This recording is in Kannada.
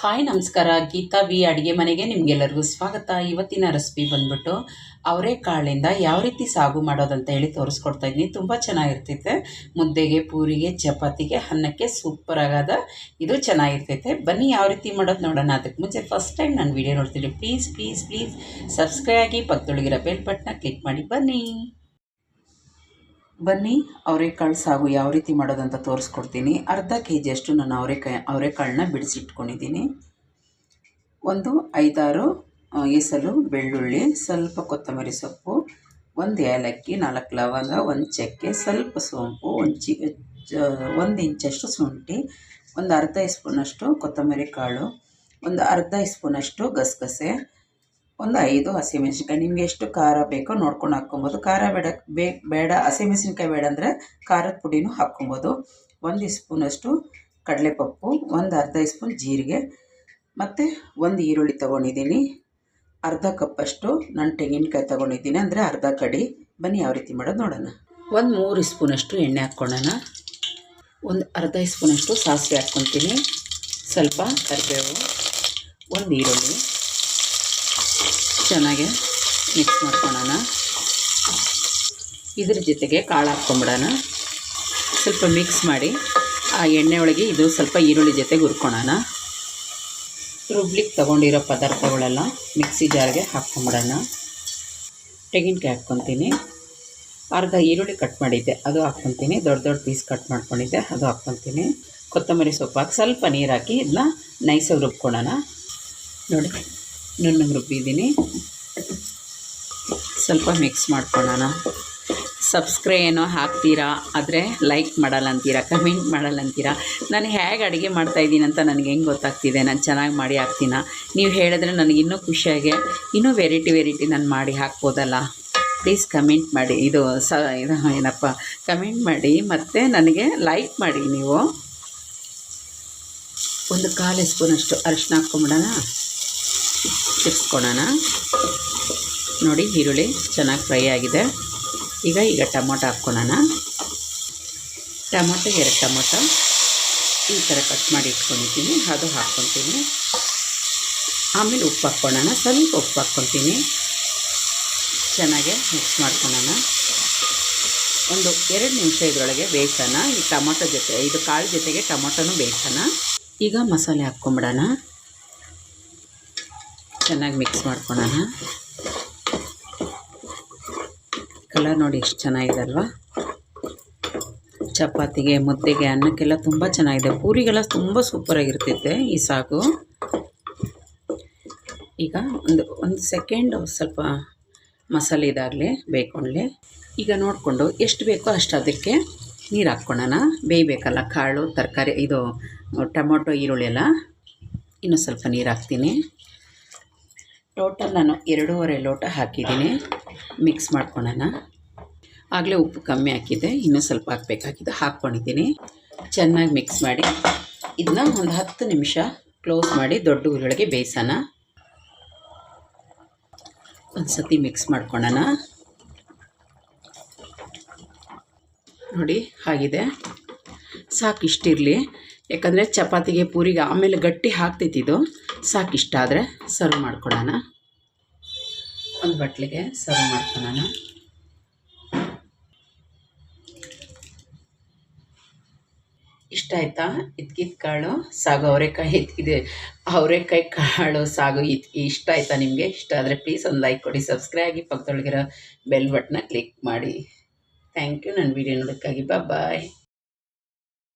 ಹಾಯ್, ನಮಸ್ಕಾರ. ಗೀತಾ ವಿ ಅಡುಗೆ ಮನೆಗೆ ನಿಮಗೆಲ್ಲರಿಗೂ ಸ್ವಾಗತ. ಇವತ್ತಿನ ರೆಸಿಪಿ ಬಂದ್ಬಿಟ್ಟು ಅವರೆಕಾಳಿಂದ ಯಾವ ರೀತಿ ಸಾಗು ಮಾಡೋದಂತ ಹೇಳಿ ತೋರಿಸ್ಕೊಡ್ತಾ ಇದ್ದೀನಿ. ತುಂಬ ಚೆನ್ನಾಗಿರ್ತೈತೆ. ಮುದ್ದೆಗೆ, ಪೂರಿಗೆ, ಚಪಾತಿಗೆ, ಅನ್ನಕ್ಕೆ ಸೂಪರ್ ಆಗದ ಇದು ಚೆನ್ನಾಗಿರ್ತೈತೆ. ಬನ್ನಿ ಯಾವ ರೀತಿ ಮಾಡೋದು ನೋಡೋಣ. ಅದಕ್ಕೆ ಮುಂಚೆ ಫಸ್ಟ್ ಟೈಮ್ ನಾನು ವೀಡಿಯೋ ನೋಡ್ತೀನಿ ಪ್ಲೀಸ್ ಪ್ಲೀಸ್ ಪ್ಲೀಸ್ ಸಬ್ಸ್ಕ್ರೈಬ್ ಆಗಿ ಪಕ್ಕದೊಳಗಿರೋ ಬೆಲ್ ಬಟ್ನ ಕ್ಲಿಕ್ ಮಾಡಿ ಬನ್ನಿ. ಬನ್ನಿ ಅವರೆಕಾಳು ಸಾಗು ಯಾವ ರೀತಿ ಮಾಡೋದಂತ ತೋರಿಸ್ಕೊಡ್ತೀನಿ. ಅರ್ಧ ಕೆ ಜಿಯಷ್ಟು ನಾನು ಅವರೆಕಾಯಿ ಅವರೆಕಾಳನ್ನ ಬಿಡಿಸಿಟ್ಕೊಂಡಿದ್ದೀನಿ. ಒಂದು, ಐದಾರು ಎಸಲು ಬೆಳ್ಳುಳ್ಳಿ, ಸ್ವಲ್ಪ ಕೊತ್ತಂಬರಿ ಸೊಪ್ಪು, ಒಂದು ಏಲಕ್ಕಿ, ನಾಲ್ಕು ಲವಂಗ, ಒಂದು ಚಕ್ಕೆ, ಸ್ವಲ್ಪ ಸೋಂಪು, ಒಂದು ಒಂದು ಇಂಚಷ್ಟು ಶುಂಠಿ, ಒಂದು ಅರ್ಧ ಸ್ಪೂನಷ್ಟು ಕೊತ್ತಂಬರಿ ಕಾಳು, ಒಂದು ಅರ್ಧ ಸ್ಪೂನಷ್ಟು ಗಸಗಸೆ ಒಂದು ಐದು ಹಸಿಮೆಣಸಿನ್ಕಾಯಿ ನಿಮಗೆ ಎಷ್ಟು ಖಾರ ಬೇಕೋ ನೋಡ್ಕೊಂಡು ಹಾಕ್ಕೊಬೋದು. ಖಾರ ಬೇಡ, ಬೇ, ಬೇಡ ಹಸಿಮೆಣಸಿನ್ಕಾಯಿ ಬೇಡ ಅಂದರೆ ಖಾರದ ಪುಡಿನೂ ಹಾಕ್ಕೊಬೋದು. ಒಂದು ಸ್ಪೂನಷ್ಟು ಕಡಲೆಪಪ್ಪು, ಒಂದು ಅರ್ಧ ಸ್ಪೂನ್ ಜೀರಿಗೆ, ಮತ್ತು ಒಂದು ಈರುಳ್ಳಿ ತೊಗೊಂಡಿದ್ದೀನಿ. ಅರ್ಧ ಕಪ್ಪಷ್ಟು ನಾನು ತೆಂಗಿನಕಾಯಿ ತೊಗೊಂಡಿದ್ದೀನಿ ಅಂದರೆ ಅರ್ಧ ಕಡಿ. ಬನ್ನಿ ಯಾವ ರೀತಿ ಮಾಡೋದು ನೋಡೋಣ. ಒಂದು ಮೂರು ಸ್ಪೂನಷ್ಟು ಎಣ್ಣೆ ಹಾಕ್ಕೊಳ್ಳೋಣ. ಒಂದು ಅರ್ಧ ಸ್ಪೂನಷ್ಟು ಸಾಸಿವೆ ಹಾಕ್ಕೊತೀನಿ ಸ್ವಲ್ಪ ಕರಿಬೇವು, ಒಂದು ಈರುಳ್ಳಿ. ಚೆನ್ನಾಗಿ ಮಿಕ್ಸ್ ಮಾಡ್ಕೊಳ್ಳೋಣ ಇದ್ರ ಜೊತೆಗೆ ಕಾಳು ಹಾಕ್ಕೊಂಬಿಡೋಣ. ಸ್ವಲ್ಪ ಮಿಕ್ಸ್ ಮಾಡಿ ಆ ಎಣ್ಣೆ ಒಳಗೆ ಇದು ಸ್ವಲ್ಪ ಈರುಳ್ಳಿ ಜೊತೆಗೆ ಹುರ್ಕೊಳೋಣ. ರುಬ್ಲಿಕ್ಕೆ ತೊಗೊಂಡಿರೋ ಪದಾರ್ಥಗಳೆಲ್ಲ ಮಿಕ್ಸಿ ಜಾರ್ಗೆ ಹಾಕ್ಕೊಂಬಿಡೋಣ. ತೆಂಗಿನಕಾಯಿ ಹಾಕ್ಕೊತೀನಿ. ಅರ್ಧ ಈರುಳ್ಳಿ ಕಟ್ ಮಾಡಿದ್ದೆ, ಅದು ಹಾಕ್ಕೊತೀನಿ. ದೊಡ್ಡ ದೊಡ್ಡ ಪೀಸ್ ಕಟ್ ಮಾಡ್ಕೊಂಡಿದ್ದೆ, ಅದು ಹಾಕ್ಕೊತೀನಿ. ಕೊತ್ತಂಬರಿ ಸೊಪ್ಪು ಹಾಕಿ ಸ್ವಲ್ಪ ನೀರು ಹಾಕಿ ಇದನ್ನ ನೈಸಾಗಿ ರುಬ್ಕೊಳ್ಳೋಣ. ನೋಡಿ. ನುಣ್ಣಗೆ ರುಬ್ಬಿದ್ದೀನಿ. ಸ್ವಲ್ಪ ಮಿಕ್ಸ್ ಮಾಡ್ಕೊಳ್ಳೋಣ ಸಬ್ಸ್ಕ್ರೈ ಏನೋ ಹಾಕ್ತೀರಾ, ಆದರೆ ಲೈಕ್ ಮಾಡಲ್ಲ ಅಂತೀರಾ ಕಮೆಂಟ್ ಮಾಡಲ್ಲ ಅಂತೀರಾ ನಾನು ಹೇಗೆ ಅಡುಗೆ ಮಾಡ್ತಾಯಿದ್ದೀನಿ ಅಂತ ನನಗೆ ಹೆಂಗೆ ಗೊತ್ತಾಗ್ತಿದೆ? ನಾನು ಚೆನ್ನಾಗಿ ಮಾಡಿ ಹಾಕ್ತೀನ? ನೀವು ಹೇಳಿದ್ರೆ ನನಗೆ ಇನ್ನೂ ಖುಷಿಯಾಗೆ, ಇನ್ನೂ ವೆರೈಟಿ ವೆರೈಟಿ ನಾನು ಮಾಡಿ ಹಾಕ್ಬೋದಲ್ಲ? ಪ್ಲೀಸ್ ಕಮೆಂಟ್ ಮಾಡಿ. ಇದು ಸ, ಇದು ಏನಪ್ಪ? ಕಮೆಂಟ್ ಮಾಡಿ, ಮತ್ತು ನನಗೆ ಲೈಕ್ ಮಾಡಿ ನೀವು. ಒಂದು ಕಾಲು ಸ್ಪೂನಷ್ಟು ಅರಿಶಿನ ಹಾಕ್ಕೊಂಬಿಡೋಣ. ಚಿಪ್ಸ್ಕೊಳೋಣ ನೋಡಿ ಈರುಳ್ಳಿ ಚೆನ್ನಾಗಿ ಫ್ರೈ ಆಗಿದೆ. ಈಗ ಈಗ ಟೊಮೊಟೊ ಹಾಕ್ಕೊಳೋಣ. ಟೊಮೊಟೊ, ಎರಡು ಟೊಮೊಟೊ ಈ ಥರ ಕಟ್ ಮಾಡಿ ಇಟ್ಕೊಂಡಿದ್ದೀನಿ. ಅದು ಹಾಕ್ಕೊತೀನಿ ಆಮೇಲೆ ಉಪ್ಪು ಹಾಕ್ಕೊಳ್ಳೋಣ ಸ್ವಲ್ಪ ಉಪ್ಪು ಹಾಕ್ಕೊತೀನಿ ಚೆನ್ನಾಗೆ ಮಿಕ್ಸ್ ಮಾಡ್ಕೊಳ್ಳೋಣ ಒಂದು ಎರಡು ನಿಮಿಷ ಇದರೊಳಗೆ ಬೇಯಿಸೋಣ. ಈ ಟೊಮೊಟೊ ಜೊತೆ, ಇದು ಕಾಳು ಜೊತೆಗೆ ಟೊಮೊಟೊನೂ ಬೇಯಿಸೋಣ. ಈಗ ಮಸಾಲೆ ಹಾಕ್ಕೊಂಬಿಡೋಣ. ಚೆನ್ನಾಗಿ ಮಿಕ್ಸ್ ಮಾಡ್ಕೊಳ್ಳೋಣ ಕಲರ್ ನೋಡಿ ಎಷ್ಟು ಚೆನ್ನಾಗಿದೆ ಅಲ್ವಾ? ಚಪಾತಿಗೆ, ಮುದ್ದೆಗೆ, ಅನ್ನಕ್ಕೆಲ್ಲ ತುಂಬ ಚೆನ್ನಾಗಿದೆ. ಪೂರಿಗೆಲ್ಲ ತುಂಬ ಸೂಪರಾಗಿರ್ತೈತೆ ಈ ಸಾಗು. ಈಗ ಒಂದು ಒಂದು ಸೆಕೆಂಡ್ ಸ್ವಲ್ಪ ಮಸಾಲೆ ಇದಾಗಲಿ ಬೇಯ್ಕೊಂಡ್ಲಿ ಈಗ ನೋಡಿಕೊಂಡು ಎಷ್ಟು ಬೇಕೋ ಅಷ್ಟು ಅದಕ್ಕೆ ನೀರು ಹಾಕ್ಕೊಳ್ಳೋಣ ಬೇಯಬೇಕಲ್ಲ ಕಾಳು, ತರಕಾರಿ, ಇದು ಟೊಮೊಟೊ, ಈರುಳ್ಳಿ ಎಲ್ಲ. ಇನ್ನೂ ಸ್ವಲ್ಪ ನೀರು ಹಾಕ್ತೀನಿ. ಟೋಟಲ್ ನಾನು ಎರಡೂವರೆ ಲೋಟ ಹಾಕಿದ್ದೀನಿ. ಮಿಕ್ಸ್ ಮಾಡ್ಕೊಳ್ಳೋಣ. ಆಗಲೇ ಉಪ್ಪು ಕಮ್ಮಿ ಹಾಕಿದ್ದೆ, ಇನ್ನೂ ಸ್ವಲ್ಪ ಹಾಕಬೇಕಾಗಿದೆ, ಹಾಕ್ಕೊಂಡಿದ್ದೀನಿ. ಚೆನ್ನಾಗಿ ಮಿಕ್ಸ್ ಮಾಡಿ, ಇದನ್ನ ಒಂದು ಹತ್ತು ನಿಮಿಷ ಕ್ಲೋಸ್ ಮಾಡಿ ದೊಡ್ಡ ಉರಿಯೊಳಗೆ ಬೇಯಿಸೋಣ. ಒಂದು ಸತಿ ಮಿಕ್ಸ್ ಮಾಡ್ಕೊಳ್ಳೋಣ. ನೋಡಿ, ಆಗಿದೆ. ಸಾಕು ಇಷ್ಟಿರಲಿ ಯಾಕಂದರೆ ಚಪಾತಿಗೆ ಪೂರಿಗೆ ಆಮೇಲೆ ಗಟ್ಟಿ ಹಾಕ್ತೈತಿದು ಸಾಕು ಇಷ್ಟ ಆದರೆ ಸರ್ವ್ ಮಾಡ್ಕೊಳ್ಳೋಣ ಒಂದು ಬಟ್ಲಿಗೆ ಸರ್ವ್ ಮಾಡ್ಕೊಳ್ಳೋಣ ಇಷ್ಟ ಆಯ್ತಾ? ಇದ್ಕಿದ ಕಾಳು, ಸಾಗು ಅವರೆಕಾಯಿ ಇದೆ ಅವರೆಕಾಯಿ ಕಾಳು, ಸಾಗು ಇದ್ ಇಷ್ಟ ಆಯ್ತಾ ನಿಮಗೆ? ಇಷ್ಟ ಆದರೆ ಪ್ಲೀಸ್ ಒಂದು ಲೈಕ್ ಕೊಡಿ ಸಬ್ಸ್ಕ್ರೈಬ್ ಆಗಿ ಪಕ್ಕದೊಳಗಿರೋ ಬೆಲ್ ಬಟ್ನ ಕ್ಲಿಕ್ ಮಾಡಿ. ಥ್ಯಾಂಕ್ ಯು ನನ್ನ ವೀಡಿಯೋ ನೋಡೋಕ್ಕಾಗಿ. ಬಾಯ್